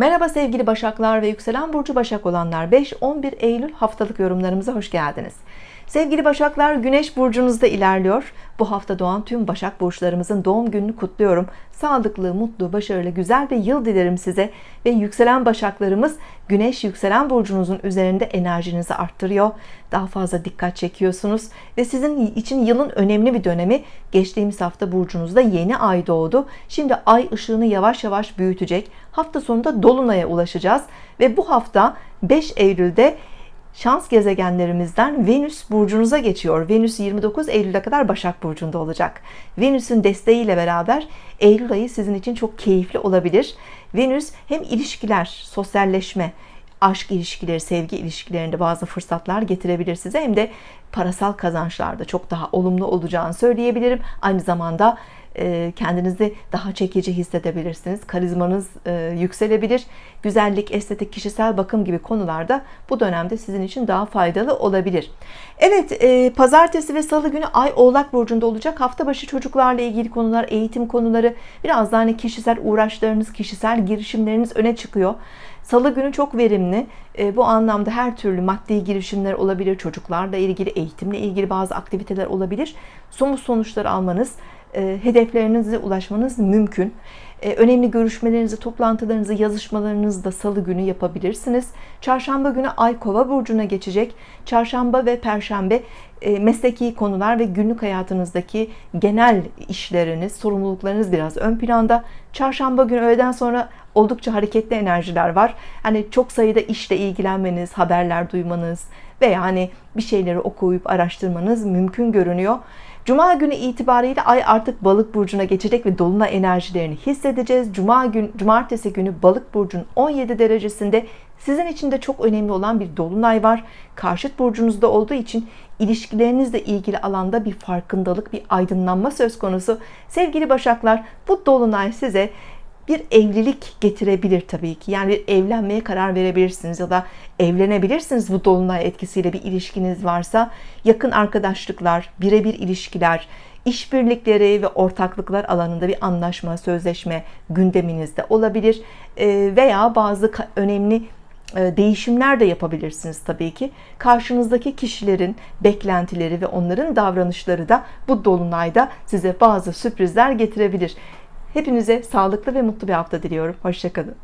Merhaba sevgili Başaklar ve yükselen burcu Başak olanlar 5-11 Eylül haftalık yorumlarımıza hoş geldiniz. Sevgili Başaklar Güneş burcunuzda ilerliyor. Bu hafta doğan tüm Başak burçlarımızın doğum gününü kutluyorum. Sağlıklı, mutlu, başarılı, güzel bir yıl dilerim size. Ve yükselen Başaklarımız Güneş yükselen burcunuzun üzerinde enerjinizi arttırıyor. Daha fazla dikkat çekiyorsunuz ve sizin için yılın önemli bir dönemi. Geçtiğimiz hafta burcunuzda yeni ay doğdu. Şimdi ay ışığını yavaş yavaş büyütecek. Hafta sonunda dolunaya ulaşacağız ve bu hafta 5 Eylül'de şans gezegenlerimizden Venüs burcunuza geçiyor. Venüs 29 Eylül'e kadar Başak Burcu'nda olacak. Venüs'ün desteğiyle beraber Eylül ayı sizin için çok keyifli olabilir. Venüs hem ilişkiler, sosyalleşme, aşk ilişkileri, sevgi ilişkilerinde bazı fırsatlar getirebilir size hem de parasal kazançlarda çok daha olumlu olacağını söyleyebilirim. Aynı zamanda kendinizi daha çekici hissedebilirsiniz. Karizmanız e, yükselebilir. Güzellik, estetik, kişisel bakım gibi konularda bu dönemde sizin için daha faydalı olabilir. Evet, e, pazartesi ve salı günü Ay Oğlak Burcu'nda olacak. Hafta başı çocuklarla ilgili konular, eğitim konuları, biraz daha hani kişisel uğraşlarınız, kişisel girişimleriniz öne çıkıyor. Salı günü çok verimli. Bu anlamda her türlü maddi girişimler olabilir. Çocuklarla ilgili, eğitimle ilgili bazı aktiviteler olabilir. Somut sonuçlar almanız, hedeflerinize ulaşmanız mümkün. Önemli görüşmelerinizi, toplantılarınızı, yazışmalarınızı da salı günü yapabilirsiniz. Çarşamba günü Ay Kova burcuna geçecek. Çarşamba ve Perşembe mesleki konular ve günlük hayatınızdaki genel işleriniz, sorumluluklarınız biraz ön planda. Çarşamba günü öğleden sonra oldukça hareketli enerjiler var. Hani çok sayıda işle ilgilenmeniz, haberler duymanız veya hani bir şeyleri okuyup araştırmanız mümkün görünüyor. Cuma günü itibariyle ay artık balık burcuna geçecek ve dolunay enerjilerini hissedeceğiz. Cuma gün, cumartesi günü balık burcunun 17 derecesinde sizin için de çok önemli olan bir dolunay var. Karşıt burcunuzda olduğu için ilişkilerinizle ilgili alanda bir farkındalık, bir aydınlanma söz konusu. Sevgili Başaklar, bu dolunay size bir evlilik getirebilir tabii ki. Yani bir evlenmeye karar verebilirsiniz ya da evlenebilirsiniz bu dolunay etkisiyle bir ilişkiniz varsa. Yakın arkadaşlıklar, birebir ilişkiler, işbirlikleri ve ortaklıklar alanında bir anlaşma, sözleşme gündeminizde olabilir. Veya bazı önemli değişimler de yapabilirsiniz tabii ki. Karşınızdaki kişilerin beklentileri ve onların davranışları da bu dolunayda size bazı sürprizler getirebilir. Hepinize sağlıklı ve mutlu bir hafta diliyorum. Hoşçakalın.